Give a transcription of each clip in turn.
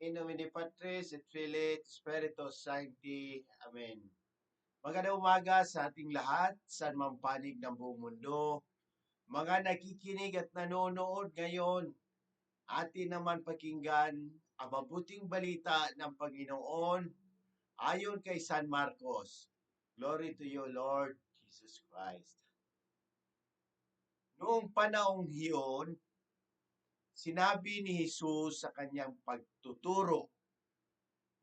In nomine Patris et Filii et Spiritus Sancti. Amen. Magandang umaga sa ating lahat, sa mang ng buong mundo. Mga nakikinig at nanonood ngayon, atin naman pakinggan ang mabuting balita ng Panginoon ayon kay San Marcos. Glory to you, Lord Jesus Christ. Noong panahong hiyon, sinabi ni Jesus sa kanyang pagtuturo,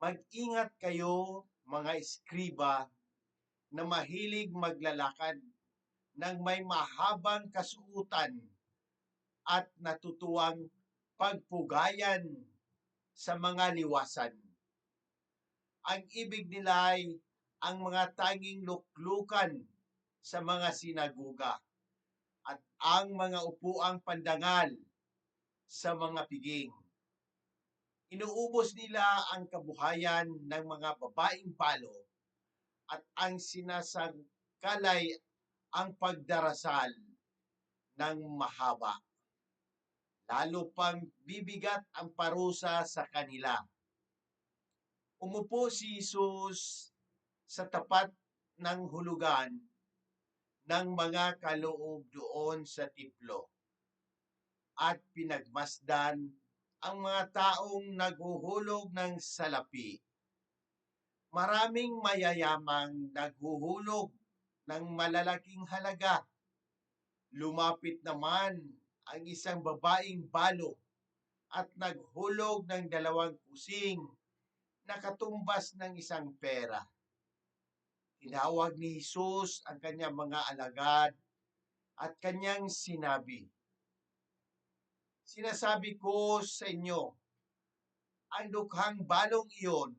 Mag-ingat kayo, mga eskriba, na mahilig maglalakad ng may mahabang kasuutan at natutuwang pagpugayan sa mga liwasan. Ang ibig nila ay ang mga tanging luklukan sa mga sinaguga at ang mga upuang pandangal sa mga piging. Inuubos nila ang kabuhayan ng mga babaeng balo at ang sinasangkalay ang pagdarasal ng mahaba. Lalo pang bibigat ang parusa sa kanila. Umupo si Jesus sa tapat ng hulugan ng mga kaloob doon sa tiplo at pinagmasdan ang mga taong naghuhulog ng salapi. Maraming mayayamang naghuhulog ng malalaking halaga. Lumapit naman ang isang babaeng balo at naghulog ng dalawang kusing na katumbas ng isang pera. Tinawag ni Jesus ang kanyang mga alagad at kanyang sinabi, Sinasabi ko sa inyo, ang dukhang balong iyon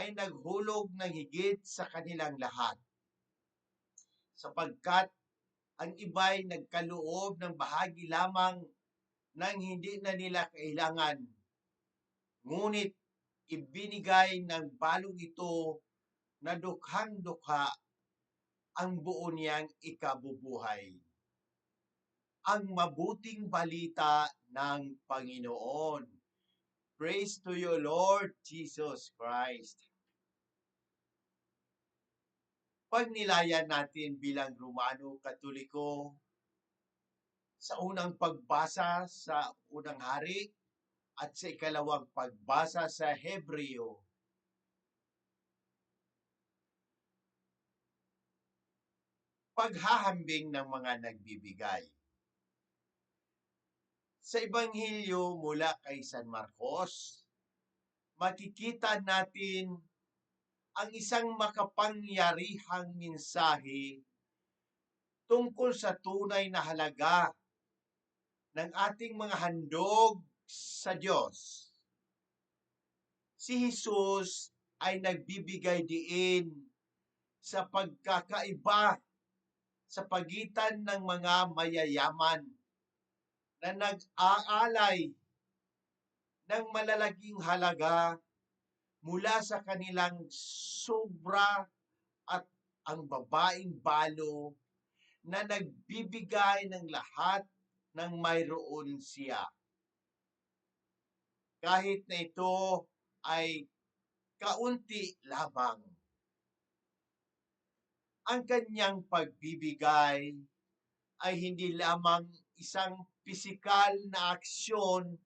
ay naghulog ng higit sa kanilang lahat. Sapagkat ang iba'y nagkaloob ng bahagi lamang nang hindi na nila kailangan. Ngunit ibinigay ng balong ito na dukhang dukha ang buo niyang ikabubuhay. Ang mabuting balita ng Panginoon. Praise to you, Lord Jesus Christ. Pagnilayan natin bilang Romano Katoliko sa unang pagbasa sa unang hari at sa ikalawang pagbasa sa Hebreo. Paghahambing ng mga nagbibigay. Sa Ebanghelyo mula kay San Marcos, makikita natin ang isang makapangyarihang mensahe tungkol sa tunay na halaga ng ating mga handog sa Diyos. Si Jesus ay nagbibigay diin sa pagkakaiba sa pagitan ng mga mayayaman na nag-aalay ng malalaking halaga mula sa kanilang sobra at ang babaeng balo na nagbibigay ng lahat ng mayroon siya. Kahit na ito ay kaunti lamang. Ang kanyang pagbibigay ay hindi lamang isang pisikal na aksyon,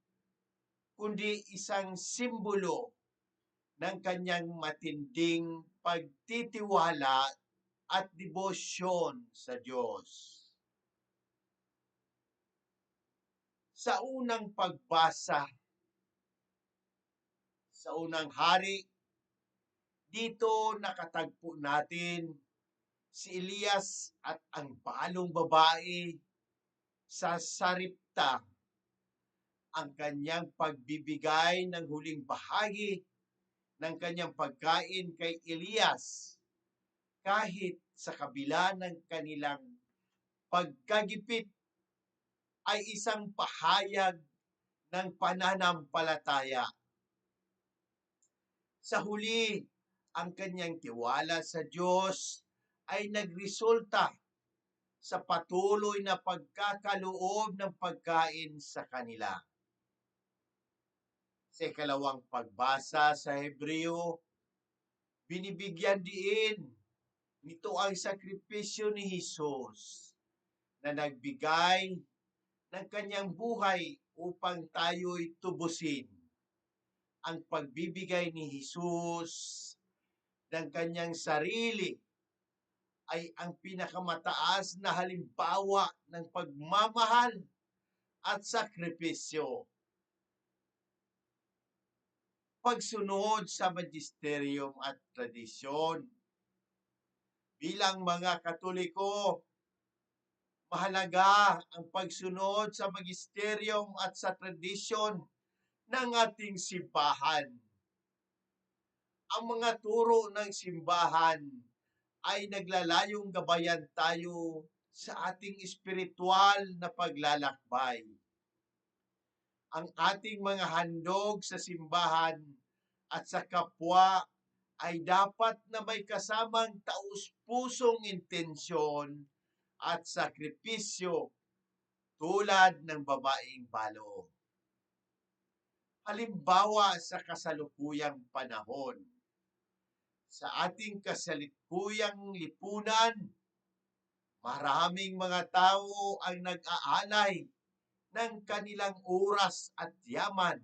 kundi isang simbolo ng kanyang matinding pagtitiwala at debosyon sa Diyos. Sa unang pagbasa sa unang hari, dito nakatagpo natin si Elias at ang balong babae sa Saripta ang kanyang pagbibigay ng huling bahagi ng kanyang pagkain kay Elias kahit sa kabila ng kanilang pagkagipit ay isang pahayag ng pananampalataya. Sa huli, ang kanyang tiwala sa Diyos ay nagresulta sa patuloy na pagkakaloob ng pagkain sa kanila. Sa ikalawang pagbasa sa Hebreo, binibigyan diin nito ang sakripisyo ni Jesus na nagbigay ng kanyang buhay upang tayo'y tubusin. Ang pagbibigay ni Jesus ng kanyang sarili ay ang pinakamataas na halimbawa ng pagmamahal at sakripisyo. Pagsunod sa magisterium at tradisyon. Bilang mga Katoliko, mahalaga ang pagsunod sa magisterium at sa tradisyon ng ating simbahan. Ang mga turo ng simbahan ay naglalayong gabayan tayo sa ating espiritual na paglalakbay. Ang ating mga handog sa simbahan at sa kapwa ay dapat na may kasamang taus-pusong intensyon at sakripisyo tulad ng babaeng balo. Halimbawa sa kasalukuyang panahon, sa ating kasalukuyang lipunan, maraming mga tao ang nag-aalay ng kanilang oras at yaman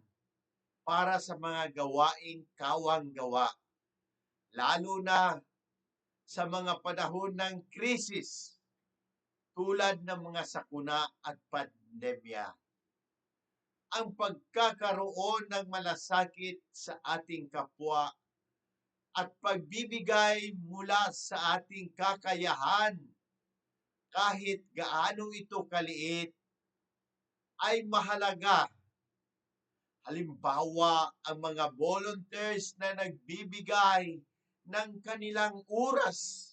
para sa mga gawaing kawang-gawa, lalo na sa mga panahon ng krisis tulad ng mga sakuna at pandemya. Ang pagkakaroon ng malasakit sa ating kapwa at pagbibigay mula sa ating kakayahan kahit gaano ito kaliit ay mahalaga. Halimbawa, ang mga volunteers na nagbibigay ng kanilang oras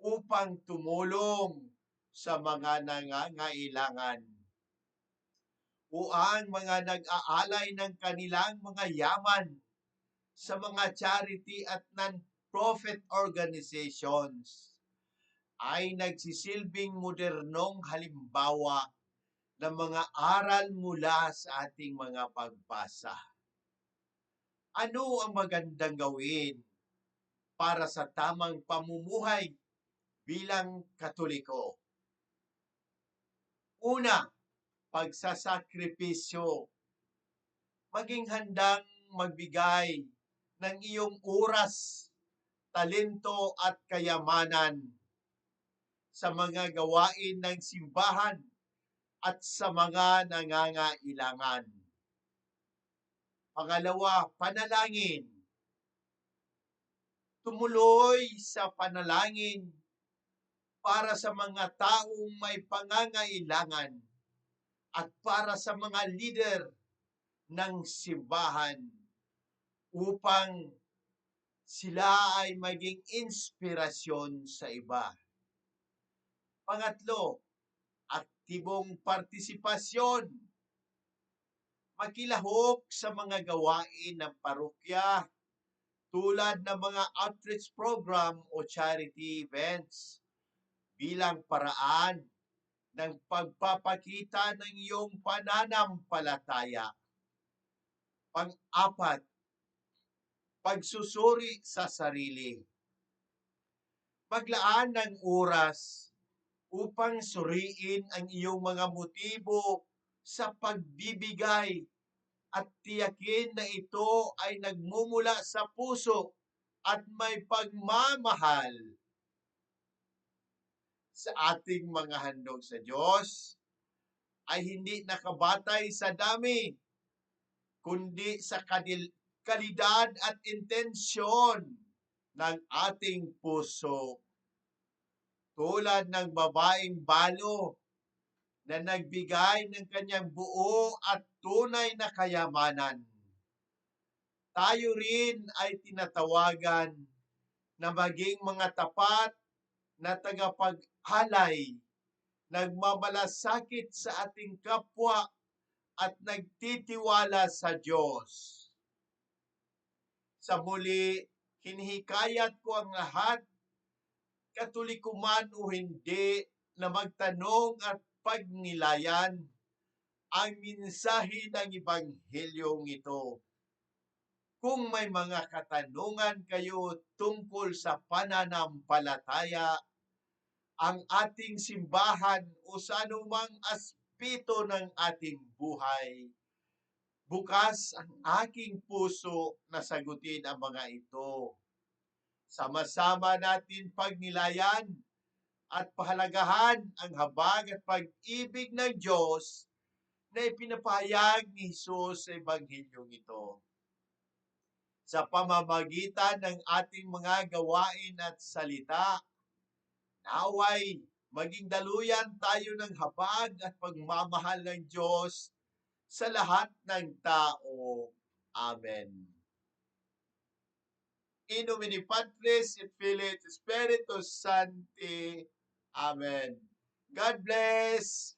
upang tumulong sa mga nangangailangan. O ang mga nag-aalay ng kanilang mga yaman sa mga charity at non-profit organizations ay nagsisilbing modernong halimbawa ng mga aral mula sa ating mga pagbasa. Ano ang magandang gawin para sa tamang pamumuhay bilang Katoliko? Una, pagsasakripisyo. Maging handang magbigay ng iyong oras, talento at kayamanan sa mga gawain ng simbahan at sa mga nangangailangan. Pangalawa, panalangin. Tumuloy sa panalangin para sa mga taong may pangangailangan at para sa mga leader ng simbahan upang sila ay maging inspirasyon sa iba. Pangatlo, aktibong partisipasyon. Makilahok sa mga gawain ng parokya tulad ng mga outreach program o charity events bilang paraan ng pagpapakita ng iyong pananampalataya. Pang-apat, pagsusuri sa sarili. Maglaan ng oras upang suriin ang iyong mga motibo sa pagbibigay at tiyakin na ito ay nagmumula sa puso at may pagmamahal sa ating mga handog sa Diyos ay hindi nakabatay sa dami, kundi sa kadil- kalidad at intensyon ng ating puso. Tulad ng babaeng balo na nagbigay ng kanyang buo at tunay na kayamanan. Tayo rin ay tinatawagan na maging mga tapat na tagapaghalay, nagmamalasakit sa ating kapwa at nagtitiwala sa Diyos. Sa muli, hinihikayat ko ang lahat, katoliko man o hindi, na magtanong at pagnilayan ang mensahe ng Ibanghelyong ito. Kung may mga katanungan kayo tungkol sa pananampalataya, ang ating simbahan o sa anumang aspeto ng ating buhay, bukas ang aking puso na sagutin ang mga ito. Sama-sama natin pagnilayan at pahalagahan ang habag at pag-ibig ng Diyos na ipinapahayag ni Jesus sa Ebanghelyong ito. Sa pamamagitan ng ating mga gawain at salita, naway maging daluyan tayo ng habag at pagmamahal ng Diyos sa lahat ng tao. Amen. In nomine Patris et Filii et Spiritus Sancti. Amen. God bless.